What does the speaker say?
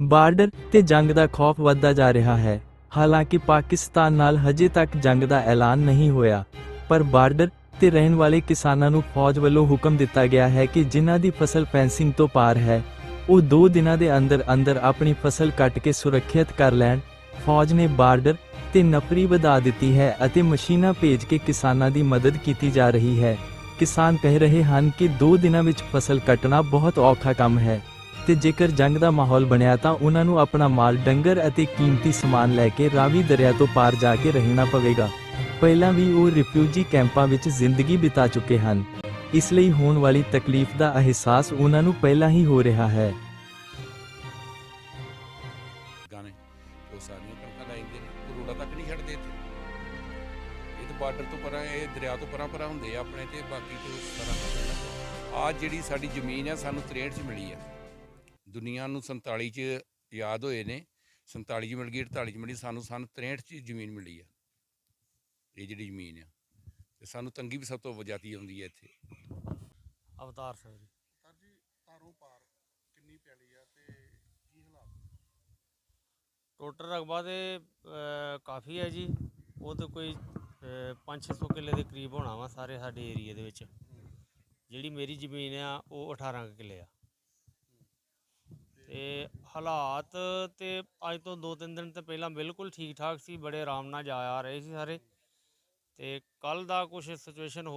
Border ਤੇ ਜੰਗ ਦਾ ਖੌਫ ਵੱਧਦਾ ਜਾ ਰਿਹਾ ਹੈ। ਹਾਲਾਂਕਿ ਪਾਕਿਸਤਾਨ ਨਾਲ ਹਜੇ ਤੱਕ ਜੰਗ ਦਾ ਐਲਾਨ ਨਹੀਂ ਹੋਇਆ, ਪਰ ਬਾਰਡਰ ਤੇ ਰਹਿਣ ਵਾਲੇ ਕਿਸਾਨਾਂ ਨੂੰ ਫੌਜ ਵੱਲੋਂ ਹੁਕਮ ਦਿੱਤਾ ਗਿਆ ਹੈ ਕਿ ਜਿਨ੍ਹਾਂ ਦੀ ਫਸਲ ਫੈਂਸਿੰਗ ਤੋਂ ਪਾਰ ਹੈ, ਉਹ 2 ਦਿਨਾਂ ਦੇ ਅੰਦਰ ਅੰਦਰ ਆਪਣੀ ਫਸਲ ਕੱਟ ਕੇ ਸੁਰੱਖਿਅਤ ਕਰ ਲੈਣ। ਫੌਜ ਨੇ ਬਾਰਡਰ ਤੇ ਨਫਰੀ ਵਧਾ ਦਿੱਤੀ ਹੈ ਅਤੇ ਮਸ਼ੀਨਾਂ ਭੇਜ ਕੇ ਕਿਸਾਨਾਂ ਦੀ ਮਦਦ ਕੀਤੀ ਜਾ ਰਹੀ ਹੈ। ਕਿਸਾਨ ਕਹਿ ਰਹੇ ਹਨ ਕਿ 2 ਦਿਨਾਂ ਵਿੱਚ ਫਸਲ ਕੱਟਣਾ ਬਹੁਤ ਔਖਾ ਕੰਮ ਹੈ। ਤੇ ਜੇਕਰ ਜੰਗ ਦਾ ਮਾਹੌਲ ਬਣਿਆ ਤਾਂ ਉਹਨਾਂ ਨੂੰ ਆਪਣਾ ਮਾਲ ਡੰਗਰ ਅਤੇ ਕੀਮਤੀ ਸਮਾਨ ਲੈ ਕੇ ਰਾਵੀ ਦਰਿਆ ਤੋਂ ਪਾਰ ਜਾ ਕੇ ਰਹਿਣਾ ਪਵੇਗਾ। ਪਹਿਲਾਂ ਵੀ ਉਹ ਰਿਫਿਊਜੀ ਕੈਂਪਾਂ ਵਿੱਚ ਜ਼ਿੰਦਗੀ ਬਿਤਾ ਚੁੱਕੇ ਹਨ। ਇਸ ਲਈ ਹੋਣ ਵਾਲੀ ਤਕਲੀਫ ਦਾ ਅਹਿਸਾਸ ਉਹਨਾਂ ਨੂੰ ਪਹਿਲਾਂ ਹੀ ਹੋ ਰਿਹਾ ਹੈ। ਗਾਣੇ ਉਹ ਸਾਰੀਆਂ ਕਣਕਾਂ ਲੈ ਜਾਂਦੇ ਨੇ ਉਹ ਰੋਡਾ ਤੱਕ ਨਹੀਂ ਛੱਡਦੇ ਇੱਥੇ। ਇਹ ਤਾਂ ਬਾਰਡਰ ਤੋਂ ਪਰਾਂ, ਇਹ ਦਰਿਆ ਤੋਂ ਪਰਾਂ ਪਰਾਂ ਹੁੰਦੇ ਆ ਆਪਣੇ ਤੇ, ਬਾਕੀ ਤੇ ਸਾਰਾ ਆ ਜਿਹੜੀ ਸਾਡੀ ਜ਼ਮੀਨ ਆ, ਸਾਨੂੰ 63 ਚ ਮਿਲੀ ਆ। ਦੁਨੀਆ ਨੂੰ 47 ਚ ਯਾਦ ਹੋਏ ਨੇ 47 ਚ ਮਿਲ ਗਈ 48 ਚ ਮਿਲੀ ਸਾਨੂੰ ਸਾਨੂੰ 63 ਚ ਜ਼ਮੀਨ ਮਿਲੀ ਆ। ਇਹ ਜਿਹੜੀ ਜ਼ਮੀਨ ਆ ਤੇ ਸਾਨੂੰ ਤੰਗੀ ਵੀ ਸਭ ਤੋਂ ਜ਼ਿਆਦੀ ਆਉਂਦੀ ਹੈ ਇੱਥੇ। ਅਵਤਾਰ ਸਿੰਘ ਜੀ। ਸਰ ਜੀ ਤਾਰੋਂ ਪਾਰ ਕਿੰਨੀ ਪੈਲੀ ਆ ਤੇ ਕੀ ਹਾਲਾਤ? ਟੋਟਲ ਰਕਬਾ ਤੇ ਅਹ, ਕਾਫੀ ਹੈ ਜੀ। ਉਹ ਤੇ ਕੋਈ 5-600 ਕਿੱਲੇ ਦੇ ਕਰੀਬ ਹੋਣਾ ਵਾ ਸਾਰੇ ਸਾਡੇ ਏਰੀਏ ਦੇ ਵਿੱਚ। ਜਿਹੜੀ ਮੇਰੀ ਜ਼ਮੀਨ ਆ ਉਹ 18 ਕੁ ਕਿੱਲੇ ਆ। ਤੇ ਹਾਲਾਤ ਤੇ ਅੱਜ ਤੋਂ 2-3 ਦਿਨ ਤੇ ਪਹਿਲਾਂ ਬਿਲਕੁਲ ਠੀਕ ਠਾਕ ਸੀ, ਬੜੇ ਆਰਾਮ ਨਾਲ ਜਾ ਆ ਰਹੇ ਸੀ ਸਾਰੇ ਤੇ ਕੱਲ ਦਾ ਕੁਝ ਸਿਚੁਏਸ਼ਨ ਹੋ